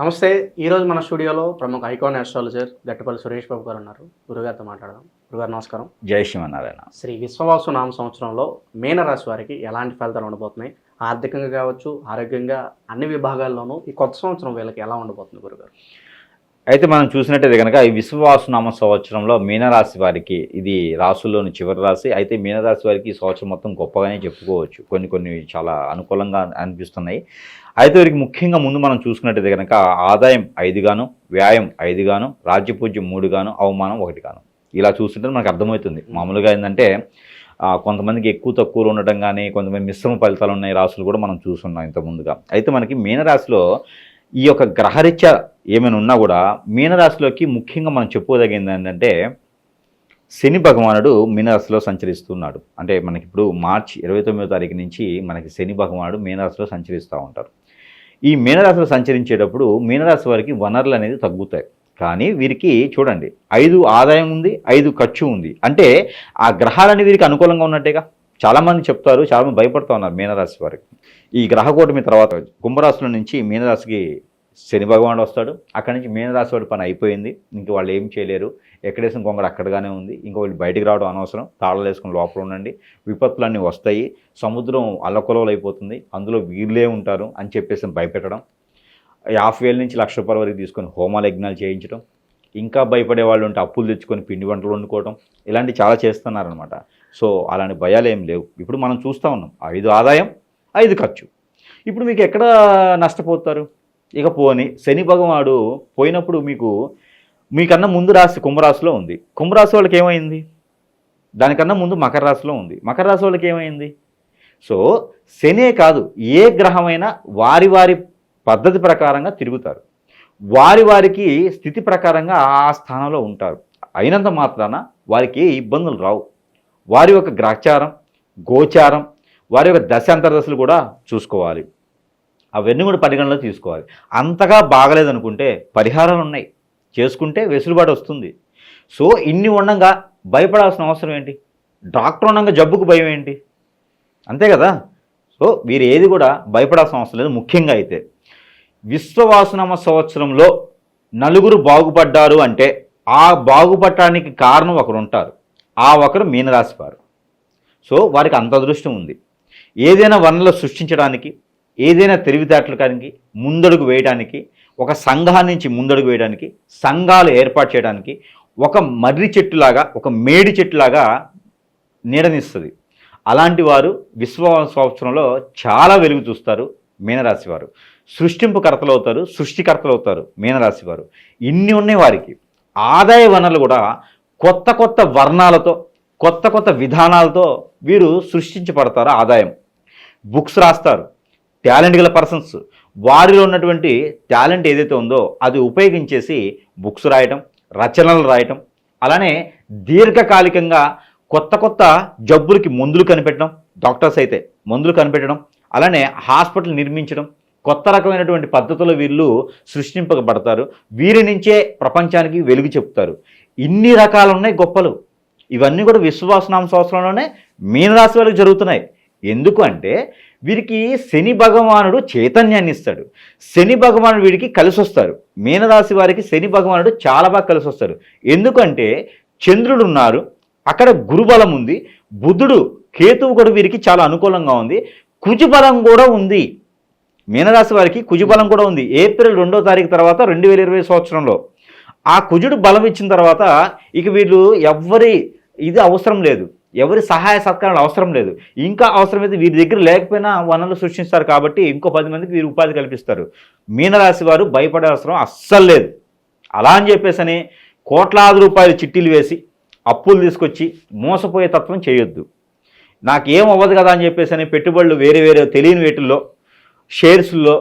నమస్తే ఈరోజు మన స్టూడియోలో ప్రముఖ ఐకాన్ ఆస్ట్రాలజర్ గట్టుపల్లి సురేష్ బాబు గారు ఉన్నారు. గురుగారితో మాట్లాడదాం. గురుగారు నమస్కారం. జై శ్రీమన్నారాయణ. శ్రీ విశ్వవాసు నామ సంవత్సరంలో మీనరాశి వారికి ఎలాంటి ఫలితాలు ఉండబోతున్నాయి? ఆర్థికంగా కావచ్చు ఆరోగ్యంగా అన్ని విభాగాల్లోనూ ఈ కొత్త సంవత్సరం వీళ్ళకి ఎలా ఉండబోతుంది గురుగారు? అయితే మనం చూసినట్టయితే కనుక ఈ విశ్వవాసునామ సంవత్సరంలో మీనరాశి వారికి ఇది రాసుల్లోని చివరి రాశి. అయితే మీనరాశి వారికి ఈ సంవత్సరం మొత్తం గొప్పగానే చెప్పుకోవచ్చు. కొన్ని కొన్ని చాలా అనుకూలంగా అనిపిస్తున్నాయి. అయితే వీరికి ముఖ్యంగా ముందు మనం చూసుకున్నట్టయితే కనుక ఆదాయం ఐదుగాను వ్యాయం ఐదుగాను రాజ్యపూజ్యం మూడుగాను అవమానం ఒకటిగాను. ఇలా చూస్తుంటే మనకు అర్థమవుతుంది. మామూలుగా ఏంటంటే కొంతమందికి ఎక్కువ తక్కువలు ఉండటం కానీ కొంతమంది మిశ్రమ ఫలితాలు ఉన్నాయి రాసులు కూడా మనం చూస్తున్నాం ఇంత ముందుగా అయితే మనకి మీనరాశిలో ఈ యొక్క గ్రహరీత్యా ఏమైనా ఉన్నా కూడా మీనరాశిలోకి ముఖ్యంగా మనం చెప్పుకోదగింది ఏంటంటే శని భగవానుడు మీనరాశిలో సంచరిస్తున్నాడు. అంటే మనకి ఇప్పుడు మార్చి ఇరవై తొమ్మిదో తారీఖు నుంచి మనకి శని భగవానుడు మీనరాశిలో సంచరిస్తూ ఉంటారు. ఈ మీనరాశిలో సంచరించేటప్పుడు మీనరాశి వారికి వనరులు అనేది తగ్గుతాయి. కానీ వీరికి చూడండి ఐదు ఆదాయం ఉంది ఐదు ఖర్చు ఉంది. అంటే ఆ గ్రహాలని వీరికి అనుకూలంగా ఉన్నట్టేగా? చాలామంది చెప్తారు చాలామంది భయపడుతూ ఉన్నారు మీనరాశి వారికి. ఈ గ్రహకూటమి తర్వాత కుంభరాశుల నుంచి మీనరాశికి శని భగవానుడు వస్తాడు. అక్కడి నుంచి మీనరాశి వాడి పని అయిపోయింది. ఇంక వాళ్ళు ఏం చేయలేరు. ఎక్కడేసిన కొంగడు అక్కడగానే ఉంది. ఇంకా వాళ్ళు బయటికి రావడం అనవసరం. తాళాలు వేసుకుని లోపల ఉండండి. విపత్తులన్నీ వస్తాయి. సముద్రం అల్లకొలవలు అయిపోతుంది. అందులో వీళ్ళే ఉంటారు అని చెప్పేసి భయపెట్టడం. యాభై వేల నుంచి లక్ష రూపాయల వరకు తీసుకొని హోమాల యజ్ఞాలు చేయించడం. ఇంకా భయపడే వాళ్ళు ఉంటే అప్పులు తెచ్చుకొని పిండి వంటలు వండుకోవడం. ఇలాంటి చాలా చేస్తున్నారనమాట సో అలాంటి భయాలు ఏం లేవు. ఇప్పుడు మనం చూస్తూ ఉన్నాం. ఐదు ఆదాయం ఐదు ఖర్చు. ఇప్పుడు మీకు ఎక్కడ నష్టపోతారు? ఇక పోని శని భగవాడు పోయినప్పుడు మీకు మీకన్నా ముందు రాశి కుంభరాశిలో ఉంది. కుంభరాశి వాళ్ళకి ఏమైంది? దానికన్నా ముందు మకర రాశిలో ఉంది. మకర రాశి వాళ్ళకి ఏమైంది? సో శనే కాదు ఏ గ్రహమైనా వారి వారి పద్ధతి ప్రకారంగా తిరుగుతారు. వారి వారికి స్థితి ప్రకారంగా ఆ స్థానంలో ఉంటారు. అయినంత మాత్రాన వారికి ఇబ్బందులు రావు. వారి యొక్క గ్రహచారం గోచారం వారి యొక్క దశాంతర దశలు కూడా చూసుకోవాలి. అవన్నీ కూడా పరిగణలో తీసుకోవాలి. అంతగా బాగలేదనుకుంటే పరిహారాలు ఉన్నాయి చేసుకుంటే వెసులుబాటు వస్తుంది. సో ఇన్ని ఉండగా భయపడాల్సిన అవసరం ఏంటి? డాక్టర్ ఉండగా జబ్బుకు భయం ఏంటి? అంతే కదా? సో వీరు ఏది కూడా భయపడాల్సిన అవసరం లేదు. ముఖ్యంగా అయితే విశ్వవాసనామ సంవత్సరంలో నలుగురు బాగుపడ్డారు అంటే ఆ బాగుపడటానికి కారణం ఒకరు ఉంటారు. ఆ ఒకరు మీనరాశి వారు. సో వారికి అంత అదృష్టం ఉంది. ఏదైనా వనరులు సృష్టించడానికి ఏదైనా తెలివితేటలకి ముందడుగు వేయడానికి ఒక సంఘాన్ని నుంచి ముందడుగు వేయడానికి సంఘాలు ఏర్పాటు చేయడానికి ఒక మర్రి చెట్టులాగా ఒక మేడి చెట్టులాగా నీడనిస్తుంది. అలాంటి వారు విశ్వ సంవత్సరంలో చాలా వెలుగు చూస్తారు మీనరాశి వారు. సృష్టింపుకర్తలు అవుతారు సృష్టికర్తలు అవుతారు మీనరాశి వారు. ఇన్ని ఉన్నాయి వారికి. ఆదాయ వనరులు కూడా కొత్త కొత్త వర్ణాలతో కొత్త కొత్త విధానాలతో వీరు సృష్టించబడతారు ఆదాయం. బుక్స్ రాస్తారు. టాలెంట్ గల పర్సన్స్. వారిలో ఉన్నటువంటి టాలెంట్ ఏదైతే ఉందో అది ఉపయోగించేసి బుక్స్ రాయటం రచనలు రాయటం అలానే దీర్ఘకాలికంగా కొత్త కొత్త జబ్బులకి మందులు కనిపెట్టడం డాక్టర్స్ అయితే మందులు కనిపెట్టడం అలానే హాస్పిటల్ నిర్మించడం కొత్త రకమైనటువంటి పద్ధతులు వీళ్ళు సృష్టింపబడతారు. వీరి నుంచే ప్రపంచానికి వెలుగు చెప్తారు. ఇన్ని రకాలు ఉన్నాయి గొప్పలు. ఇవన్నీ కూడా విశ్వాసనామ సంవత్సరంలోనే మీనరాశి వాళ్ళకి జరుగుతున్నాయి. ఎందుకు అంటే వీరికి శని భగవానుడు చైతన్యాన్ని ఇస్తాడు శని భగవానుడు వీడికి కలిసి వస్తారు మీనరాశి వారికి శని భగవానుడు చాలా బాగా కలిసి వస్తారు ఎందుకంటే చంద్రుడు ఉన్నారు అక్కడ గురుబలం ఉంది బుధుడు కేతువు కూడా వీరికి చాలా అనుకూలంగా ఉంది కుజుబలం కూడా ఉంది. మీనరాశి వారికి కుజుబలం కూడా ఉంది. ఏప్రిల్ రెండో తారీఖు తర్వాత రెండు వేల ఇరవై సంవత్సరంలో. ఆ కుజుడు బలం ఇచ్చిన తర్వాత ఇక వీళ్ళు ఎవ్వరి ఇది అవసరం లేదు. ఎవరి సహాయ సత్కారాలు అవసరం లేదు. ఇంకా అవసరమైతే వీరి దగ్గర లేకపోయినా వనరులు సృష్టిస్తారు కాబట్టి ఇంకో పది మందికి వీరు ఉపాధి కల్పిస్తారు. మీనరాశి వారు భయపడే అవసరం అస్సలు లేదు. అలా అని చెప్పేసని కోట్లాది రూపాయలు చిట్టీలు వేసి అప్పులు తీసుకొచ్చి మోసపోయే తత్వం చేయొద్దు. నాకేం అవ్వదు కదా అని చెప్పేసి అని పెట్టుబడులు వేరే వేరే తెలియని వేటిల్లో షేర్స్లో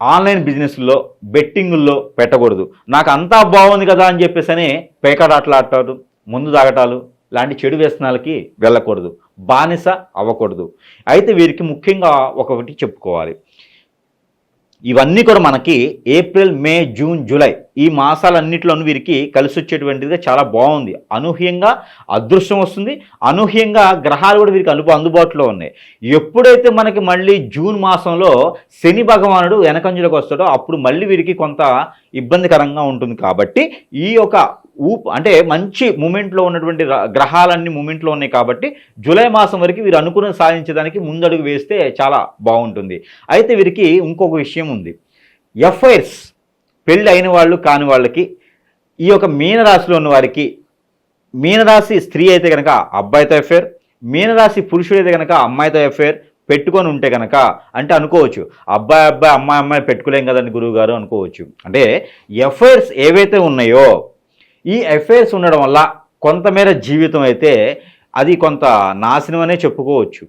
ఆన్లైన్ బిజినెస్లో బెట్టింగుల్లో పెట్టకూడదు. నాకు అంతా బాగుంది కదా అని చెప్పేసి అని పేకాడాటలాడటాలు ముందు తాగటాలు లాంటి చెడు వ్యసనాలకి వెళ్ళకూడదు. బానిస అవ్వకూడదు. అయితే వీరికి ముఖ్యంగా ఒకటి చెప్పుకోవాలి. ఇవన్నీ కూడా మనకి ఏప్రిల్ మే జూన్ జూలై ఈ మాసాలన్నింటిలోనూ వీరికి కలిసి వచ్చేటువంటిదిగా చాలా బాగుంది. అనూహ్యంగా అదృష్టం వస్తుంది. అనూహ్యంగా గ్రహాలు కూడా వీరికి అనుభవ అందుబాటులో ఉన్నాయి. ఎప్పుడైతే మనకి మళ్ళీ జూన్ మాసంలో శని భగవానుడు వెనకంజులకు వస్తాడో అప్పుడు మళ్ళీ వీరికి కొంత ఇబ్బందికరంగా ఉంటుంది కాబట్టి ఈ యొక్క ఊప్ అంటే మంచి మూమెంట్లో ఉన్నటువంటి గ్రహాలన్నీ మూమెంట్లో ఉన్నాయి కాబట్టి జూలై మాసం వరకు వీరు అనుకున్న సాధించడానికి ముందడుగు వేస్తే చాలా బాగుంటుంది. అయితే వీరికి ఇంకొక విషయం ఉంది. ఎఫ్ఐఆర్స్ పెళ్ళి అయిన వాళ్ళు కాని వాళ్ళకి ఈ యొక్క మీనరాశిలో ఉన్న వారికి మీనరాశి స్త్రీ అయితే కనుక అబ్బాయితో ఎఫ్ఐఆర్ మీనరాశి పురుషుడు అయితే కనుక అమ్మాయితో ఎఫ్ఐఆర్ పెట్టుకొని ఉంటే కనుక అంటే అనుకోవచ్చు అబ్బాయి అబ్బాయి అమ్మాయి అమ్మాయి పెట్టుకోలేం కదండి గురువు గారు అనుకోవచ్చు. అంటే ఎఫ్ఐఆర్స్ ఏవైతే ఉన్నాయో ఈ ఎఫ్ఐఆర్స్ ఉండడం వల్ల కొంతమేర జీవితం అయితే అది కొంత నాశనం అనే చెప్పుకోవచ్చు.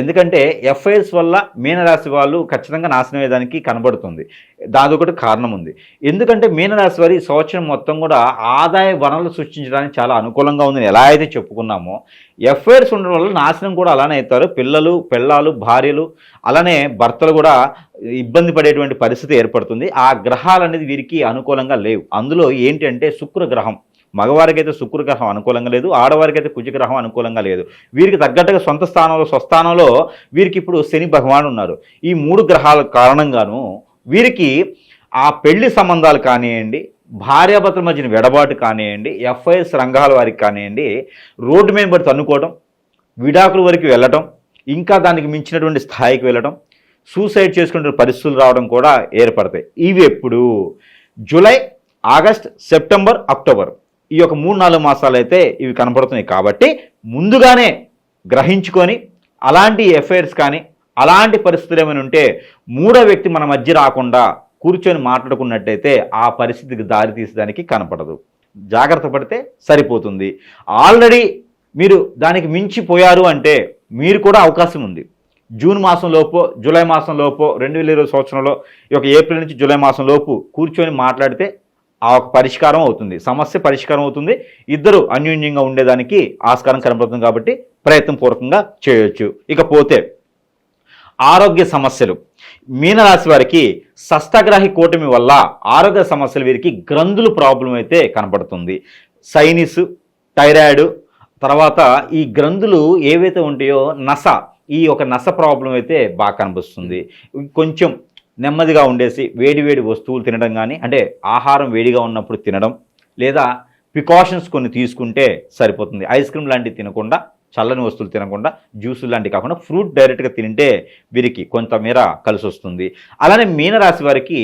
ఎందుకంటే ఎఫ్ఐఆర్స్ వల్ల మీనరాశి వాళ్ళు ఖచ్చితంగా నాశనం అయ్యేదానికి కనబడుతుంది. దాని ఒకటి కారణం ఉంది. ఎందుకంటే మీనరాశి వారి సంవత్సరం మొత్తం కూడా ఆదాయ వనరులు సృష్టించడానికి చాలా అనుకూలంగా ఉందని ఎలా అయితే చెప్పుకున్నామో ఎఫ్ఐఆర్స్ ఉండడం వల్ల నాశనం కూడా అలానే అవుతారు. పిల్లలు పిల్లలు భార్యలు అలానే భర్తలు కూడా ఇబ్బంది పడేటువంటి పరిస్థితి ఏర్పడుతుంది. ఆ గ్రహాలు అనేది వీరికి అనుకూలంగా లేవు. అందులో ఏంటంటే శుక్ర మగవారికైతే శుక్రగ్రహం అనుకూలంగా లేదు ఆడవారికైతే కుజగ్రహం అనుకూలంగా లేదు. వీరికి తగ్గట్టుగా సొంత స్థానంలో స్వస్థానంలో వీరికి ఇప్పుడు శని భగవాన్ ఉన్నారు. ఈ మూడు గ్రహాల కారణంగాను వీరికి ఆ పెళ్ళి సంబంధాలు కానివ్వండి భార్యాభర్తల మధ్యన వెడబాటు కానివ్వండి ఎఫ్ఐఎస్ రంగాల వారికి కానివ్వండి రోడ్డు మీద పడి తన్నుకోవడం విడాకుల వరకు వెళ్ళటం ఇంకా దానికి మించినటువంటి స్థాయికి వెళ్ళటం సూసైడ్ చేసుకునే పరిస్థితులు రావడం కూడా ఏర్పడతాయి. ఇవి ఎప్పుడు? July August September October. ఈ యొక్క మూడు నాలుగు మాసాలు అయితే ఇవి కనపడుతున్నాయి కాబట్టి ముందుగానే గ్రహించుకొని అలాంటి ఎఫైర్స్ కానీ అలాంటి పరిస్థితులు ఏమైనా ఉంటే మూడో వ్యక్తి మన మధ్య రాకుండా కూర్చొని మాట్లాడుకున్నట్టయితే ఆ పరిస్థితికి దారి తీసేదానికి కనపడదు. జాగ్రత్త పడితే సరిపోతుంది. ఆల్రెడీ మీరు దానికి మించిపోయారు అంటే మీరు కూడా అవకాశం ఉంది. జూన్ మాసంలోపు జూలై మాసంలోపు రెండు వేల ఇరవై సంవత్సరంలో ఈ యొక్క ఏప్రిల్ నుంచి జూలై మాసంలోపు కూర్చొని మాట్లాడితే ఆ ఒక పరిష్కారం అవుతుంది. సమస్య పరిష్కారం అవుతుంది. ఇద్దరు అన్యోన్యంగా ఉండేదానికి ఆస్కారం కనబడుతుంది కాబట్టి ప్రయత్నం పూర్వకంగా చేయొచ్చు. ఇకపోతే ఆరోగ్య సమస్యలు. మీనరాశి వారికి సస్తగ్రాహి కూటమి వల్ల ఆరోగ్య సమస్యలు వీరికి గ్రంథులు ప్రాబ్లం అయితే కనబడుతుంది. సైనిస్ థైరాయిడ్ తర్వాత ఈ గ్రంథులు ఏవైతే ఉంటాయో నస ఈ ఒక నస ప్రాబ్లం అయితే బాగా కనిపిస్తుంది కొంచెం నెమ్మదిగా ఉండేసి వేడి వేడి వస్తువులు తినడం కానీ అంటే ఆహారం వేడిగా ఉన్నప్పుడు తినడం లేదా ప్రికాషన్స్ కొన్ని తీసుకుంటే సరిపోతుంది. ఐస్ క్రీమ్ లాంటివి తినకుండా చల్లని వస్తువులు తినకుండా జ్యూసులు లాంటివి కాకుండా ఫ్రూట్ డైరెక్ట్గా తింటే వీరికి కొంతమేర కలిసి వస్తుంది అలానే మీనరాశి వారికి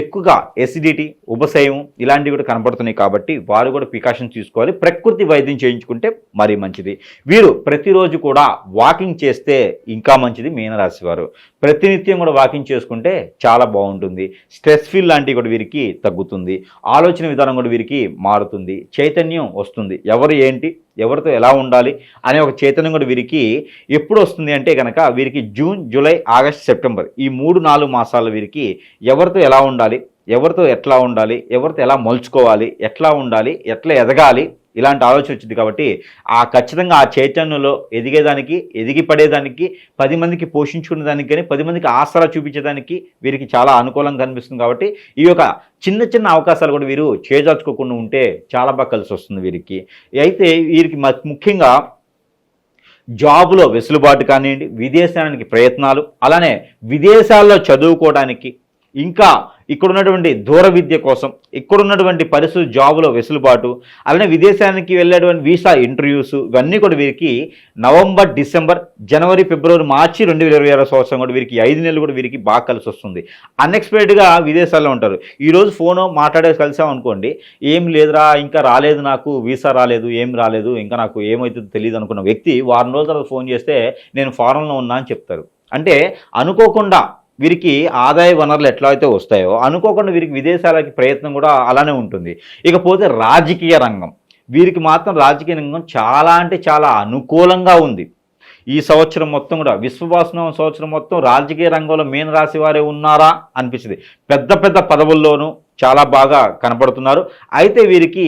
ఎక్కువగా ఎసిడిటీ ఉపశయం ఇలాంటివి కూడా కనపడుతున్నాయి కాబట్టి వారు కూడా ప్రికాషన్ తీసుకోవాలి. ప్రకృతి వైద్యం చేయించుకుంటే మరీ మంచిది. వీరు ప్రతిరోజు కూడా వాకింగ్ చేస్తే ఇంకా మంచిది మీనరాశి వారు. ప్రతినిత్యం కూడా వాకింగ్ చేసుకుంటే చాలా బాగుంటుంది. స్ట్రెస్ ఫీల్ లాంటివి కూడా వీరికి తగ్గుతుంది. ఆలోచన విధానం కూడా వీరికి మారుతుంది. చైతన్యం వస్తుంది. ఎవరు ఏంటి? ఎవరితో ఎలా ఉండాలి అనే ఒక చైతన్యం కూడా వీరికి ఎప్పుడు వస్తుంది అంటే కనుక వీరికి జూన్ జూలై ఆగస్ట్ సెప్టెంబర్ ఈ మూడు నాలుగు మాసాలు వీరికి ఎవరితో ఎలా ఉండాలి ఎవరితో ఎట్లా ఉండాలి ఎవరితో ఎలా మలుచుకోవాలి ఎట్లా ఉండాలి ఎట్లా ఎదగాలి ఇలాంటి ఆలోచన వచ్చింది కాబట్టి ఆ ఖచ్చితంగా ఆ చైతన్యంలో ఎదిగేదానికి ఎదిగి పడేదానికి పది మందికి పోషించుకునే దానికి కానీ పది మందికి ఆసరా చూపించేదానికి వీరికి చాలా అనుకూలంగా కనిపిస్తుంది కాబట్టి ఈ యొక్క చిన్న చిన్న అవకాశాలు కూడా వీరు చేజార్చుకోకుండా ఉంటే చాలా బాగా కలిసి వస్తుంది వీరికి. అయితే వీరికి మ- ముఖ్యంగా జాబ్లో వెసులుబాటు కానివ్వండి విదేశానికి ప్రయత్నాలు అలానే విదేశాల్లో చదువుకోవడానికి ఇంకా ఇక్కడ ఉన్నటువంటి దూర విద్య కోసం ఇక్కడ ఉన్నటువంటి పరిస్థితి జాబులో వెసులుబాటు అలానే విదేశానికి వెళ్ళేటువంటి వీసా ఇంటర్వ్యూస్ ఇవన్నీ కూడా వీరికి నవంబర్ డిసెంబర్ జనవరి ఫిబ్రవరి మార్చి రెండు వేల ఇరవై ఆరో సంవత్సరం కూడా వీరికి ఐదు నెలలు కూడా వీరికి బాగా కలిసి వస్తుంది. అన్ఎక్స్పెక్టెడ్గా విదేశాల్లో ఉంటారు. ఈరోజు ఫోన్ మాట్లాడే కలిసాం అనుకోండి ఏం లేదురా ఇంకా రాలేదు నాకు వీసా రాలేదు ఏం రాలేదు ఇంకా నాకు ఏమవుతుందో తెలియదు అనుకున్న వ్యక్తి వారం రోజుల తర్వాత ఫోన్ చేస్తే నేను ఫారెన్లో ఉన్నా అని చెప్తారు. అంటే అనుకోకుండా వీరికి ఆదాయ వనరులు ఎట్లా అయితే వస్తాయో అనుకోకుండా వీరికి విదేశాలకి ప్రయత్నం కూడా అలానే ఉంటుంది. ఇకపోతే రాజకీయ రంగం. వీరికి మాత్రం రాజకీయ రంగం చాలా అంటే చాలా అనుకూలంగా ఉంది. ఈ సంవత్సరం మొత్తం కూడా విశ్వవాసనం సంవత్సరం మొత్తం రాజకీయ రంగంలో మీన రాశి వారే ఉన్నారా అనిపించింది పెద్ద పెద్ద పదవుల్లోనూ చాలా బాగా కనపడుతున్నారు. అయితే వీరికి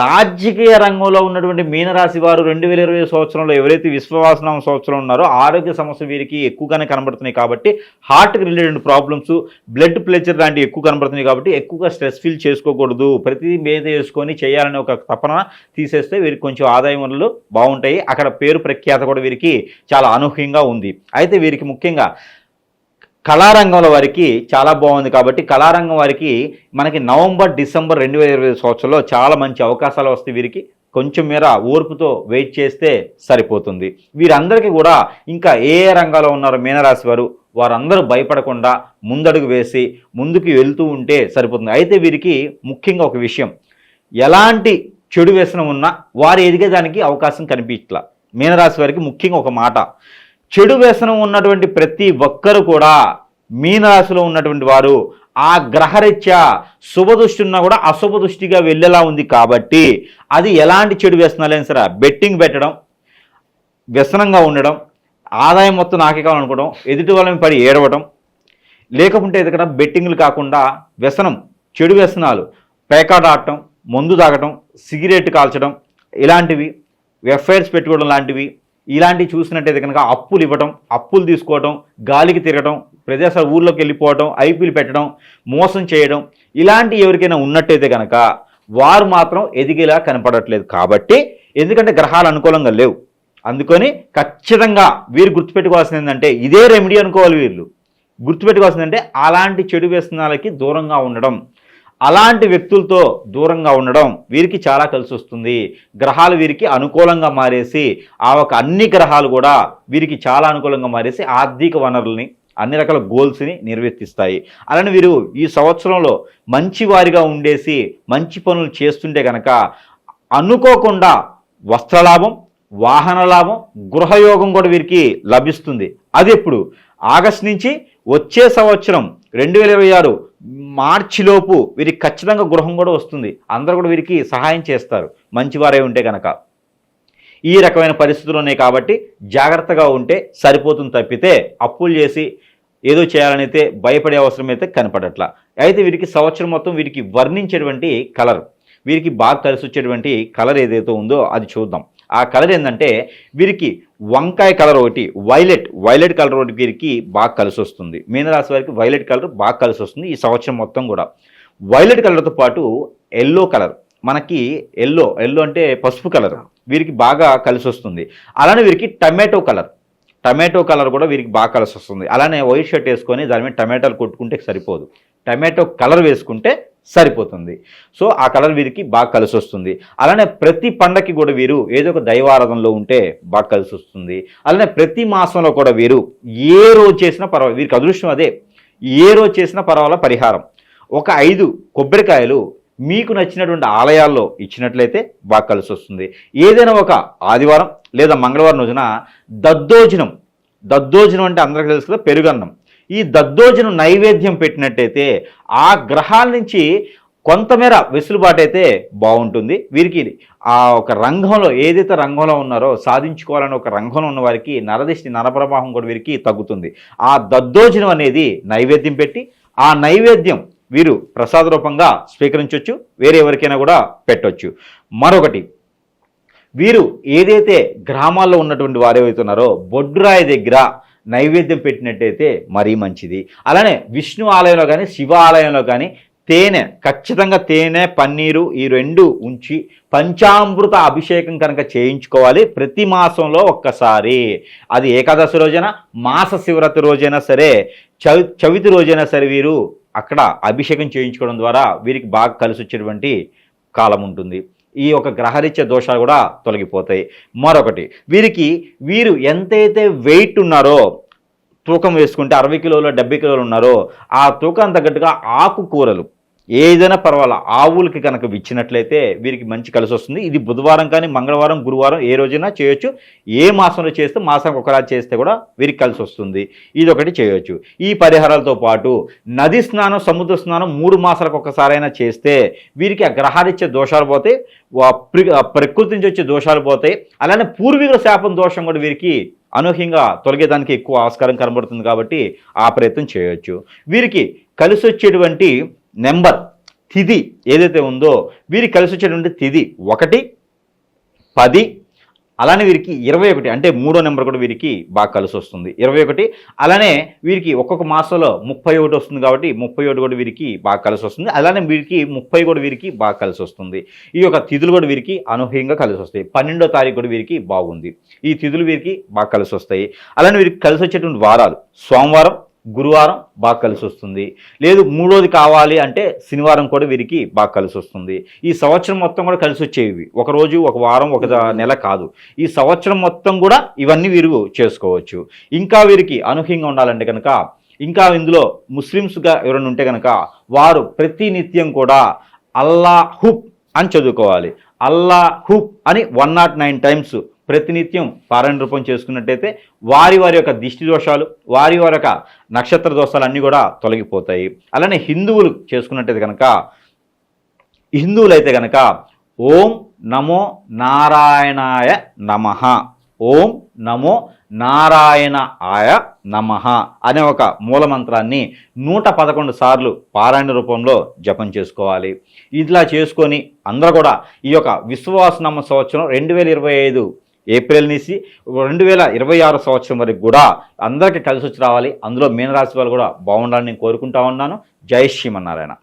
రాజకీయ రంగంలో ఉన్నటువంటి మీనరాశి వారు రెండు వేల ఇరవై సంవత్సరంలో ఎవరైతే విశ్వవాసనం సంవత్సరం ఉన్నారో ఆరోగ్య సమస్య వీరికి ఎక్కువగానే కనబడుతున్నాయి కాబట్టి హార్ట్కి రిలేటెడ్ ప్రాబ్లమ్స్ బ్లడ్ ప్రెషర్ లాంటివి ఎక్కువ కనబడుతున్నాయి కాబట్టి ఎక్కువగా స్ట్రెస్ ఫీల్ చేసుకోకూడదు. ప్రతిదీ మీద వేసుకొని చేయాలనే ఒక తపన తీసేస్తే వీరికి కొంచెం ఆదాయం వనరులు బాగుంటాయి. అక్కడ పేరు ప్రఖ్యాత కూడా వీరికి చాలా అనూహ్యంగా ఉంది. అయితే వీరికి ముఖ్యంగా కళారంగంలో వారికి చాలా బాగుంది కాబట్టి కళారంగం వారికి మనకి నవంబర్ డిసెంబర్ రెండు వేల ఇరవై సంవత్సరంలో చాలా మంచి అవకాశాలు వస్తాయి వీరికి. కొంచెం మేర ఓర్పుతో వెయిట్ చేస్తే సరిపోతుంది. వీరందరికీ కూడా ఇంకా ఏ ఏ రంగాల్లో ఉన్నారో మీనరాశి వారు వారందరూ భయపడకుండా ముందడుగు వేసి ముందుకు వెళ్తూ ఉంటే సరిపోతుంది. అయితే వీరికి ముఖ్యంగా ఒక విషయం. ఎలాంటి చెడు వ్యసనం ఉన్నా వారు ఎదిగేదానికి అవకాశం కనిపించట్లా. మీనరాశి వారికి ముఖ్యంగా ఒక మాట. చెడు వ్యసనం ఉన్నటువంటి ప్రతి ఒక్కరు కూడా మీనరాశిలో ఉన్నటువంటి వారు ఆ గ్రహరీత్యా శుభదృష్టి ఉన్నా కూడా అశుభ దృష్టిగా వెళ్ళేలా ఉంది కాబట్టి అది ఎలాంటి చెడు వ్యసనాలైనా సరే బెట్టింగ్ పెట్టడం వ్యసనంగా ఉండడం ఆదాయం మొత్తం నాకే కావాలనుకోవడం ఎదుటి వాళ్ళని పడి ఏడవడం లేకుంటే ఇక్కడ బెట్టింగ్లు కాకుండా వ్యసనం చెడు వ్యసనాలు పేకాట ఆడటం మందు తాగటం సిగరెట్ కాల్చడం ఇలాంటివి ఎఫ్ఐఆర్స్ పెట్టుకోవడం లాంటివి ఇలాంటివి చూసినట్టయితే కనుక అప్పులు ఇవ్వటం అప్పులు తీసుకోవటం గాలికి తిరగటం ప్రదేశాల ఊర్లోకి వెళ్ళిపోవటం ఐపీలు పెట్టడం మోసం చేయడం ఇలాంటి ఎవరికైనా ఉన్నట్టయితే కనుక వారు మాత్రం ఎదిగేలా కనపడట్లేదు కాబట్టి ఎందుకంటే గ్రహాలు అనుకూలంగా లేవు. అందుకని ఖచ్చితంగా వీరు గుర్తుపెట్టుకోవాల్సింది ఏంటంటే ఇదే రెమెడీ అనుకోవాలి వీళ్ళు. గుర్తుపెట్టుకోవాల్సింది అంటే అలాంటి చెడు వ్యసనాలకి దూరంగా ఉండడం. అలాంటి వ్యక్తులతో దూరంగా ఉండడం వీరికి చాలా కలిసి వస్తుంది. గ్రహాలు వీరికి అనుకూలంగా మారేసి ఆ ఒక అన్ని గ్రహాలు కూడా వీరికి చాలా అనుకూలంగా మారేసి ఆర్థిక వనరుల్ని అన్ని రకాల గోల్స్ని నిర్వర్తిస్తాయి. అలానే వీరు ఈ సంవత్సరంలో మంచి వారిగా ఉండేసి మంచి పనులు చేస్తుంటే కనుక అనుకోకుండా వస్త్రలాభం వాహన లాభం గృహయోగం కూడా వీరికి లభిస్తుంది. అది ఎప్పుడు ఆగస్ట్ నుంచి వచ్చే సంవత్సరం రెండు వేల ఇరవై ఆరు మార్చిలోపు వీరికి ఖచ్చితంగా గృహం కూడా వస్తుంది. అందరూ కూడా వీరికి సహాయం చేస్తారు. మంచివారే ఉంటే కనుక ఈ రకమైన పరిస్థితులు ఉన్నాయి కాబట్టి జాగ్రత్తగా ఉంటే సరిపోతుంది తప్పితే అప్పులు చేసి ఏదో చేయాలనైతే భయపడే అవసరం అయితే కనపడట్ల. అయితే వీరికి సంవత్సరం మొత్తం వీరికి వర్ణించేటువంటి కలర్ వీరికి బాగా కలిసి వచ్చేటువంటి కలర్ ఏదైతే ఉందో అది చూద్దాం. ఆ కలర్ ఏంటంటే వీరికి వంకాయ కలర్ ఒకటి వైలెట్ వైలెట్ కలర్ ఒకటి వీరికి బాగా కలిసి వస్తుంది. మీనరాశి వారికి వైలెట్ కలర్ బాగా కలిసి వస్తుంది ఈ సంవత్సరం మొత్తం కూడా. వైలెట్ కలర్తో పాటు ఎల్లో కలర్ మనకి ఎల్లో ఎల్లో అంటే పసుపు కలర్ వీరికి బాగా కలిసి వస్తుంది. అలానే వీరికి టమాటో కలర్ టమాటో కలర్ కూడా వీరికి బాగా కలిసి వస్తుంది. అలానే వైట్ షర్ట్ వేసుకొని దాని మీద టమాటాలు కొట్టుకుంటే సరిపోదు. టమాటో కలర్ వేసుకుంటే సరిపోతుంది. సో ఆ కలర్ వీరికి బాగా కలిసి వస్తుంది అలానే ప్రతి పండక్కి కూడా వీరు ఏదో ఒక దైవారాధనలో ఉంటే బాగా కలిసి వస్తుంది అలానే ప్రతి మాసంలో కూడా వీరు ఏ రోజు చేసినా పర్వాలేదు వీరికి అదృష్టం అదే. ఏ రోజు చేసినా పర్వాలా పరిహారం. ఒక ఐదు కొబ్బరికాయలు మీకు నచ్చినటువంటి ఆలయాల్లో ఇచ్చినట్లయితే బాగా కలిసి వస్తుంది ఏదైనా ఒక ఆదివారం లేదా మంగళవారం రోజున దద్దోజనం దద్దోజనం అంటే అందరికీ తెలుసు కదా పెరుగన్నం. ఈ దద్దోజనం నైవేద్యం పెట్టినట్టయితే ఆ గ్రహాల నుంచి కొంతమేర వెసులుబాటు అయితే బాగుంటుంది. వీరికి ఆ ఒక రంగంలో ఏదైతే రంగంలో ఉన్నారో సాధించుకోవాలని ఒక రంగంలో ఉన్న వారికి నరదిష్టి నరప్రవాహం కూడా వీరికి తగ్గుతుంది. ఆ దద్దోజనం అనేది నైవేద్యం పెట్టి ఆ నైవేద్యం వీరు ప్రసాద రూపంగా స్వీకరించవచ్చు వేరే ఎవరికైనా కూడా పెట్టవచ్చు మరొకటి వీరు ఏదైతే గ్రామాల్లో ఉన్నటువంటి వారు ఏవైతున్నారో బొడ్రాయి దగ్గర నైవేద్యం పెట్టినట్టయితే మరీ మంచిది. అలానే విష్ణు ఆలయంలో కానీ శివ ఆలయంలో కానీ తేనె ఖచ్చితంగా తేనె పన్నీరు ఈ రెండు ఉంచి పంచామృత అభిషేకం కనుక చేయించుకోవాలి ప్రతి మాసంలో ఒక్కసారి. అది ఏకాదశి రోజైనా మాస శివరాత్రి రోజైనా సరే చవి చవితి రోజైనా సరే వీరు అక్కడ అభిషేకం చేయించుకోవడం ద్వారా వీరికి బాగా కలిసి వచ్చేటువంటి కాలం ఉంటుంది. ఈ యొక్క గ్రహరీత్య దోషాలు కూడా తొలగిపోతాయి. మరొకటి వీరికి వీరు ఎంతైతే వెయిట్ ఉన్నారో తూకం వేసుకుంటే అరవై కిలోలు డెబ్బై కిలోలు ఉన్నారో ఆ తూకం తగ్గట్టుగా ఆకుకూరలు. ఏదైనా పర్వాలా ఆవులకి కనుక ఇచ్చినట్లయితే వీరికి మంచి కలిసి వస్తుంది. ఇది బుధవారం కానీ మంగళవారం గురువారం ఏ రోజైనా చేయొచ్చు. ఏ మాసంలో చేస్తే మాసానికి ఒకరాజు చేస్తే కూడా వీరికి కలిసి వస్తుంది. ఇది ఒకటి చేయొచ్చు. ఈ పరిహారాలతో పాటు నది స్నానం సముద్ర స్నానం మూడు మాసాలకు ఒకసారైనా చేస్తే వీరికి ఆ గ్రహారిచ్చే దోషాలు పోతాయి. ప్రకృతి నుంచి వచ్చే దోషాలు పోతాయి. అలానే పూర్వీకుల శాపం దోషం కూడా వీరికి అనూహ్యంగా తొలగేదానికి ఎక్కువ ఆస్కారం కనబడుతుంది కాబట్టి ఆ ప్రయత్నం చేయొచ్చు. వీరికి కలిసి వచ్చేటువంటి నెంబర్ తిథి ఏదైతే ఉందో వీరికి కలిసి వచ్చేటువంటి తిథి ఒకటి పది అలానే వీరికి ఇరవై ఒకటి అంటే మూడో నెంబర్ కూడా వీరికి బాగా కలిసి వస్తుంది. ఇరవై ఒకటి అలానే వీరికి ఒక్కొక్క మాసంలో ముప్పై ఒకటి వస్తుంది కాబట్టి ముప్పై ఒకటి కూడా వీరికి బాగా కలిసి వస్తుంది. అలానే వీరికి ముప్పై కూడా వీరికి బాగా కలిసి వస్తుంది. ఈ యొక్క తిథులు కూడా వీరికి అనూహ్యంగా కలిసి వస్తాయి. పన్నెండో తారీఖు కూడా వీరికి బాగుంది. ఈ తిథులు వీరికి బాగా కలిసి వస్తాయి. అలానే వీరికి కలిసి వచ్చేటువంటి వారాలు సోమవారం గురువారం బాగా కలిసి వస్తుంది. లేదు మూడోది కావాలి అంటే శనివారం కూడా వీరికి బాగా కలిసి వస్తుంది. ఈ సంవత్సరం మొత్తం కూడా కలిసి వచ్చేవి. ఒక రోజు ఒక వారం ఒక నెల కాదు. ఈ సంవత్సరం మొత్తం కూడా ఇవన్నీ వీరు చేసుకోవచ్చు. ఇంకా వీరికి అనూహ్యంగా ఉండాలంటే కనుక ఇంకా ఇందులో ముస్లిమ్స్గా ఎవరైనా ఉంటే కనుక వారు ప్రతి నిత్యం కూడా అల్లా హుప్ అని చదువుకోవాలి. అల్లా హుప్ అని వన్ నాట్ నైన్ టైమ్స్ ప్రతినిత్యం పారాయణ రూపం చేసుకున్నట్టయితే వారి వారి యొక్క దిష్టి దోషాలు వారి వారి యొక్క నక్షత్ర దోషాలు అన్నీ కూడా తొలగిపోతాయి. అలానే హిందువులు చేసుకున్నట్టయితే కనుక హిందువులు అయితే కనుక ఓం నమో నారాయణాయ నమః. ఓం నమో నారాయణ ఆయ నమః అనే ఒక మూలమంత్రాన్ని నూట పదకొండు సార్లు పారాయణ రూపంలో జపం చేసుకోవాలి. ఇట్లా చేసుకొని అందరూ కూడా ఈ యొక్క విశ్వాసనామ సంవత్సరం రెండు వేల ఇరవై ఐదు ఏప్రిల్ నుంచి రెండు వేల ఇరవై ఆరు సంవత్సరం వరకు కూడా అందరికీ కలిసి వచ్చి రావాలి. అందులో మీనరాశి వాళ్ళు కూడా బాగుండాలని నేను కోరుకుంటా ఉన్నాను. జై శ్రీమన్నారాయణ.